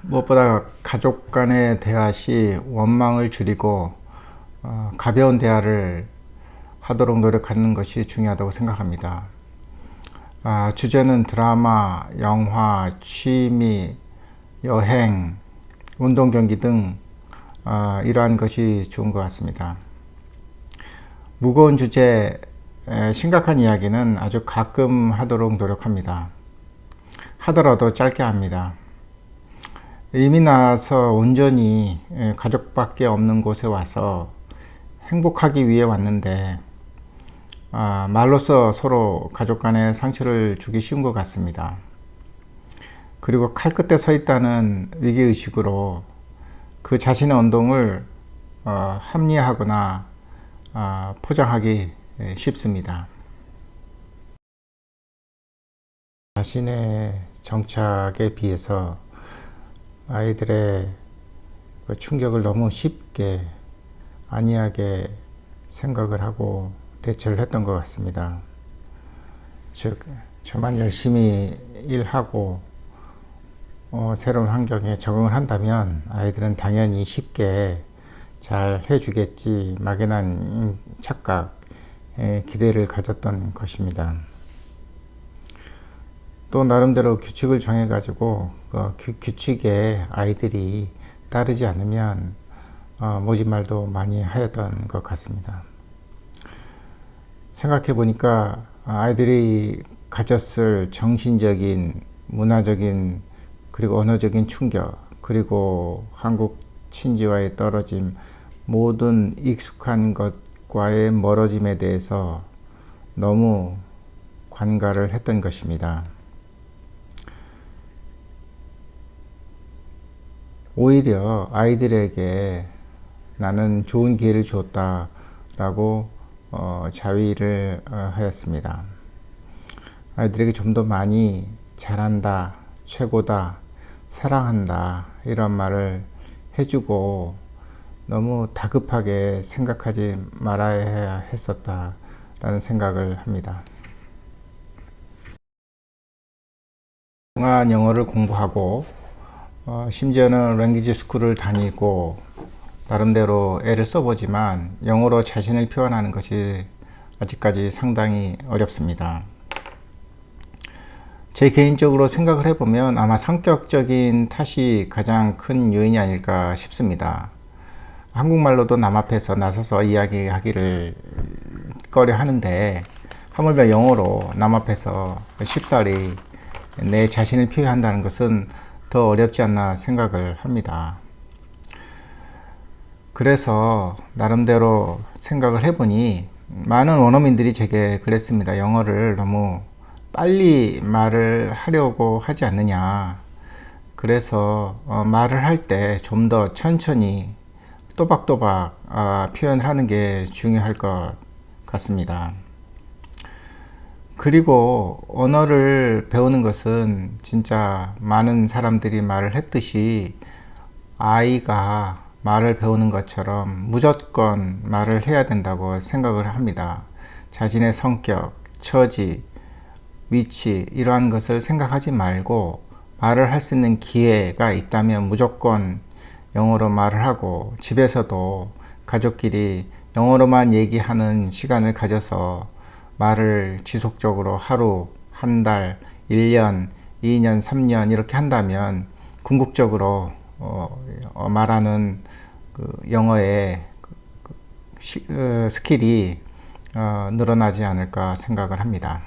무엇보다 가족 간의 대화 시 원망을 줄이고 어, 가벼운 대화를 하도록 노력하는 것이 중요하다고 생각합니다. 아, 주제는 드라마, 영화, 취미, 여행, 운동 경기 등 아, 이러한 것이 좋은 것 같습니다. 무거운 주제, 에, 심각한 이야기는 아주 가끔 하도록 노력합니다. 하더라도 짧게 합니다. 이미 나서 온전히 에, 가족밖에 없는 곳에 와서 행복하기 위해 왔는데 아, 말로써 서로 가족 간에 상처를 주기 쉬운 것 같습니다. 그리고 칼 끝에 서 있다는 위기의식으로 그 자신의 운동을 어, 합리화하거나 아, 포장하기 예, 쉽습니다. 자신의 정착에 비해서 아이들의 그 충격을 너무 쉽게 안이하게 생각을 하고 대처를 했던 것 같습니다. 즉, 저만 열심히 일하고 어, 새로운 환경에 적응을 한다면 아이들은 당연히 쉽게 잘 해주겠지 막연한 착각에 기대를 가졌던 것입니다. 또 나름대로 규칙을 정해가지고 그 규,칙에 아이들이 따르지 않으면 어, 모진말도 많이 하였던 것 같습니다. 생각해 보니까 아이들이 가졌을 정신적인, 문화적인, 그리고 언어적인 충격, 그리고 한국 친지와의 떨어짐, 모든 익숙한 것과의 멀어짐에 대해서 너무 관가를 했던 것입니다. 오히려 아이들에게 나는 좋은 기회를 주었다 라고 어, 자위를 어, 하였습니다. 아이들에게 좀 더 많이 잘한다, 최고다, 사랑한다 이런 말을 해주고 너무 다급하게 생각하지 말아야 했었다라는 생각을 합니다. 동안 영어를 공부하고 어, 심지어는 랭귀지 스쿨을 다니고 나름대로 애를 써보지만 영어로 자신을 표현하는 것이 아직까지 상당히 어렵습니다. 제 개인적으로 생각을 해보면 아마 성격적인 탓이 가장 큰 요인이 아닐까 싶습니다. 한국말로도 남 앞에서 나서서 이야기하기를 꺼려 하는데 하물며 영어로 남 앞에서 쉽사리 내 자신을 표현한다는 것은 더 어렵지 않나 생각을 합니다. 그래서 나름대로 생각을 해보니 많은 원어민들이 제게 그랬습니다. 영어를 너무 빨리 말을 하려고 하지 않느냐. 그래서 어, 말을 할 때 좀 더 천천히 또박또박 어, 표현을 하는 게 중요할 것 같습니다. 그리고 언어를 배우는 것은 진짜 많은 사람들이 말을 했듯이 아이가 말을 배우는 것처럼 무조건 말을 해야 된다고 생각을 합니다. 자신의 성격, 처지, 위치 이러한 것을 생각하지 말고 말을 할 수 있는 기회가 있다면 무조건 영어로 말을 하고 집에서도 가족끼리 영어로만 얘기하는 시간을 가져서 말을 지속적으로 하루, 한 달, 1년, 2년, 3년 이렇게 한다면 궁극적으로 어, 어, 말하는 그 영어의 그, 그 시, 어, 스킬이 어, 늘어나지 않을까 생각을 합니다.